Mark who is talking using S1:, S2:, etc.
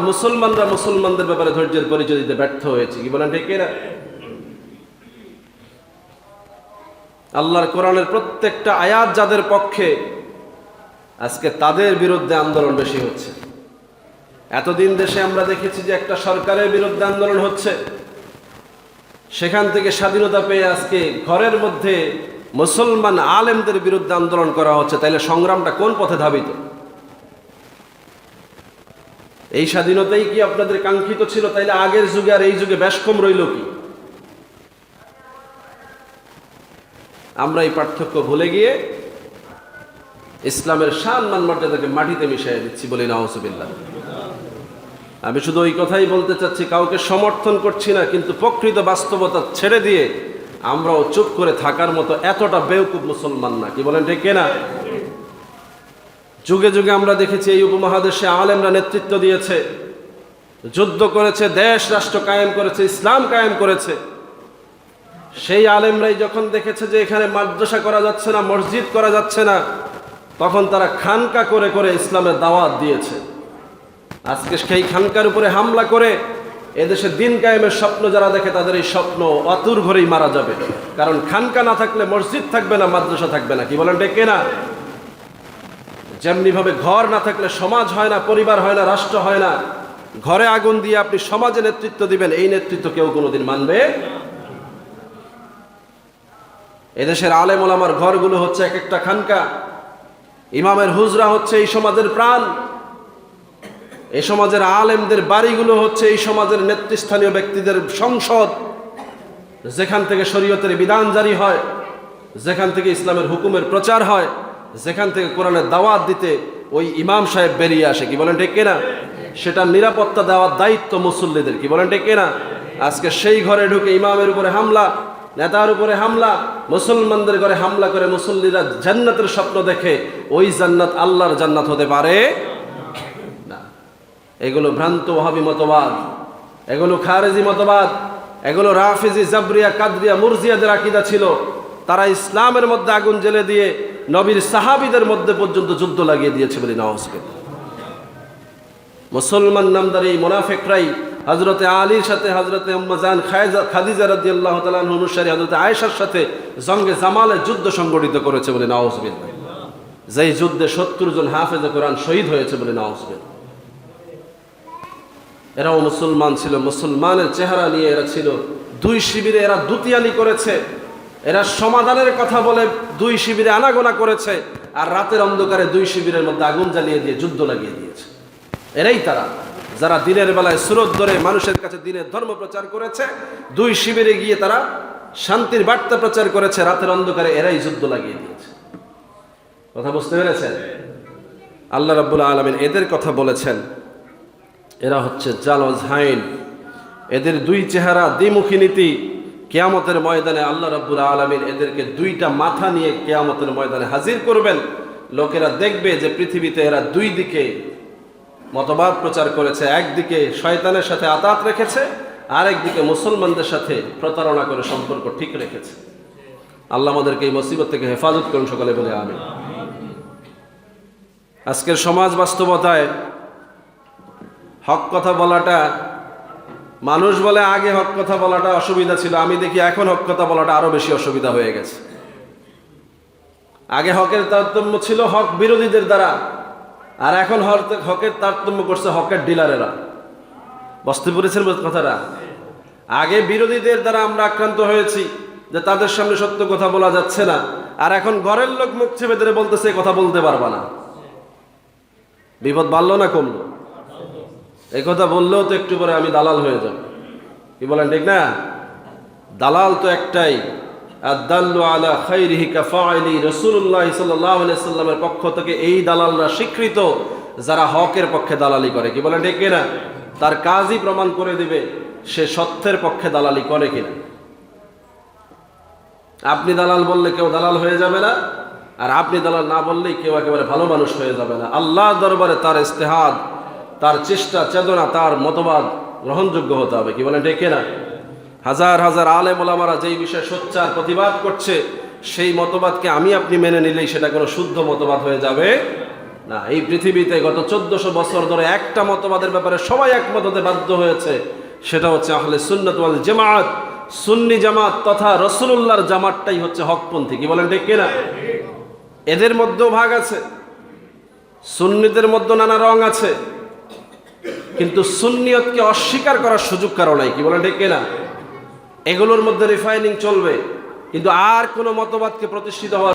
S1: মুসলমানরা মুসলমানদের ব্যাপারে ধৈর্যের পরিচয় দিতে ব্যর্থ হয়েছে। কি বলেন ঠিক না আল্লাহর কোরআনের প্রত্যেকটা আয়াত যাদের পক্ষে, আজকে তাদের বিরুদ্ধে আন্দোলন বেশি হচ্ছে। এতদিন দেশে আমরা দেখেছি যে একটা সরকারের বিরুদ্ধে আন্দোলন হচ্ছে। সেখান থেকে স্বাধীনতা পেয়ে আজকে ঘরের মধ্যে মুসলমান আলেমদের বিরুদ্ধে আন্দোলন করা হচ্ছে। তাইলে সংগ্রামটা কোন পথে ধাবিত? এই স্বাধীনতাই কি আপনাদের কাঙ্ক্ষিত ছিল? তাইলে আগের যুগে আর এই যুগে বেশ কম রইল কি? আমরা এই পার্থক্য ভুলে গিয়ে ইসলামের সম্মান মর্যাদাকে মাটিতে মিশিয়ে দিচ্ছি বলে নাহসুবিল্লাহ আমি শুধু ওই কথাই বলতে চাচ্ছি, কাউকে সমর্থন করছি না, কিন্তু প্রকৃত বাস্তবতা ছেড়ে দিয়ে আমরাও চুপ করে থাকার মতো এতটা বেউকুব মুসলমান না। কি বলেন, ঠিক না যুগে যুগে আমরা দেখেছি এই উপমহাদেশে আলেমরা নেতৃত্ব দিয়েছে, যুদ্ধ করেছে, দেশ রাষ্ট্র কায়েম করেছে, ইসলাম কায়েম করেছে। সেই আলেমরাই যখন দেখেছে যে এখানে মাদ্রাসা করা যাচ্ছে না, মসজিদ করা যাচ্ছে না, তখন তারা খানকা করে করে ইসলামের দাওয়াত দিয়েছে। আজকে সেই খানকার উপরে হামলা করে এদেশে দিন কায়েমের স্বপ্ন যারা দেখে তাদের এই স্বপ্ন অতুর ঘরেই মারা যাবে। কারণ খানকা না থাকলে মসজিদ থাকবে না, মাদ্রাসা থাকবে না, কি বলেন ডেকে না যেমনিভাবে ঘর না থাকলে সমাজ হয় না, পরিবার হয় না, রাষ্ট্র হয় না, ঘরে আগুন দিয়ে আপনি সমাজে নেতৃত্ব দিবেন, এই নেতৃত্ব কেউ কোনোদিন মানবে? এদেশের আলেম ওলামার ঘরগুলো হচ্ছে এক একটা খানকা। ইমামের হুজরা হচ্ছে এই সমাজের প্রাণ। এই সমাজের আলেমদের বাড়িগুলো হচ্ছে এই সমাজের নেতৃস্থানীয় ব্যক্তিদের সংসদ। যেখান থেকে শরীয়তের বিধান জারি হয়, যেখান থেকে ইসলামের হুকুমের প্রচার হয়। যেখান থেকে কোরআনের দাওয়াত দিতে ওই ইমাম সাহেব বেরিয়ে আসে, কি বলেন ঠিক কিনা? সেটা নিরাপত্তা দেওয়ার দায়িত্ব মুসল্লিদের, কি বলেন ঠিক কিনা? আজকে সেই ঘরে ঢুকে ইমামের উপরে হামলা, নেতার উপরে হামলা, মুসলমানদের ঘরে হামলা করে মুসল্লিরা জান্নাতের স্বপ্ন দেখে ওই জান্নাত আল্লাহর জান্নাত হতে পারে? না। এগুলো ভ্রান্ত ওহাবি মতবাদ, এগুলো খারেজি মতবাদ, এগুলো রাফিজি জাবরিয়া, কাদরিয়া, মুরজিয়াদের আকিদা ছিল। তারা ইসলামের মধ্যে আগুন জেলে দিয়ে নবীর সাহাবিদের মধ্যে পর্যন্ত যুদ্ধ লাগিয়ে দিয়েছে বলে নওয়াজ মুসলমান নামদার এই মোনাফেকরাই হজরতে আলীর সাথে হজরতে আম্মাজান খাদিজা রাদি আল্লাহ তালান অনুসারী হজরতে আয়েশার সাথে জঙ্গে জামালে যুদ্ধ সংগঠিত করেছে বলে নওয়াজ যেই যুদ্ধে সত্তর জন হাফেজে কোরআন শহীদ হয়েছে বলে নওয়াজ এরাও মুসলমান ছিল, মুসলমানের চেহারা নিয়ে এরা ছিল। দুই শিবিরে এরা দুতিয়ানি করেছে। এরা সমাধানের কথা বলে দুই শিবিরে আনাগোনা করেছে আর রাতের অন্ধকারে দুই শিবিরের মধ্যে আগুন জ্বালিয়ে দিয়ে যুদ্ধ লাগিয়ে দিয়েছে। এরাই তারা। যারা দিনের বেলায় সুরত ধরে মানুষের কাছে দিনের ধর্ম প্রচার করেছে, দুই শিবিরে গিয়ে তারা শান্তির বার্তা প্রচার করেছে, রাতের অন্ধকারে এরাই যুদ্ধ লাগিয়ে দিয়েছে। কথা বুঝতে পেরেছেন? আল্লাহ রাব্বুল আলমিন এদের কথা বলেছেন। এরা হচ্ছে জালজ হাইন। এদের দুই চেহারা দ্বিমুখী নীতি কেয়ামতের ময়দানে আল্লাহ রাব্বুল আলমিন এদেরকে দুইটা মাথা নিয়ে কেয়ামতের ময়দানে হাজির করবেন। লোকেরা দেখবে যে পৃথিবীতে এরা দুই দিকে মতবাদ প্রচার করেছে, একদিকে শয়তানের সাথে আতাত রেখেছে আর একদিকে মুসলমানদের সাথে প্রতারণা করে সম্পর্ক ঠিক রেখেছে। আল্লাহ আমাদেরকে এই মুসিবত থেকে হেফাজত করুন সকালে বলে আমি আজকের সমাজ বাস্তবতায় হক কথা বলাটা মানুষ বলে আগে হক কথা বলাটা অসুবিধা ছিল, আমি দেখি এখন হক কথা বলাটা আরও বেশি অসুবিধা হয়ে গেছে। আগে হকের তারতম্য ছিল হক বিরোধীদের দ্বারা, আর এখন হকের তারতম্য করছে হকের ডিলারেরা। বসতে পেরেছেন কথাটা, আগে বিরোধীদের দ্বারা আমরা আক্রান্ত হয়েছি যে তাদের সামনে সত্য কথা বলা যাচ্ছে না, আর এখন ঘরের লোক মুখ চেপে ধরে বলতেছে কথা বলতে পারবা না। বিপদ বাড়লো না কমলো? এই কথা বললেও তো একটু পরে আমি দালাল হয়ে যাব। কি বলেন, ঠিক না? দালাল তো একটাই। আদাল্লু আলা সাল্লামের পক্ষ থেকে এই দালালরা স্বীকৃত, যারা হকের পক্ষে দালালি করে। কি বলেন, ঠিক কিনা? তার কাজই প্রমাণ করে দিবে সে সত্যের পক্ষে দালালি করে কিনা। আপনি দালাল বললে কেউ দালাল হয়ে যাবে না, আর আপনি দালাল না বললেই কেউ একেবারে ভালো মানুষ হয়ে যাবে না। আল্লাহ দরবারে তার ইস্তেহাদ তার চেষ্টা, চেতনা, তার মতবাদ গ্রহণযোগ্য হতে হবে। কি বলেন ডেকে না হাজার হাজার আলে ওলামারা যেই বিষয়ে সোচ্চার প্রতিবাদ করছে, সেই মতবাদকে আমি আপনি মেনে নিলেই সেটা কোনো শুদ্ধ মতবাদ হয়ে যাবে না। এই পৃথিবীতে গত চোদ্দশো বছর ধরে একটা মতবাদের ব্যাপারে সবাই একমত হতে বাধ্য হয়েছে। সেটা হচ্ছে আহলে সুন্নত জামাত। সুন্নি জামাত তথা রসুল্লাহর জামাতটাই হচ্ছে হকপন্থী। কি বলেন, ঠিক কিনা? এদের মধ্যেও ভাগ আছে। সুন্নিদের মধ্যে নানা রং আছে। কিন্তু সুন্নিয়তকে অস্বীকার করার সুযোগ কারও নাই, কি বলেন ঠিক না এগুলোর মধ্যে রিফাইনিং চলবে, কিন্তু আর কোনো মতবাদকে প্রতিষ্ঠিত হওয়ার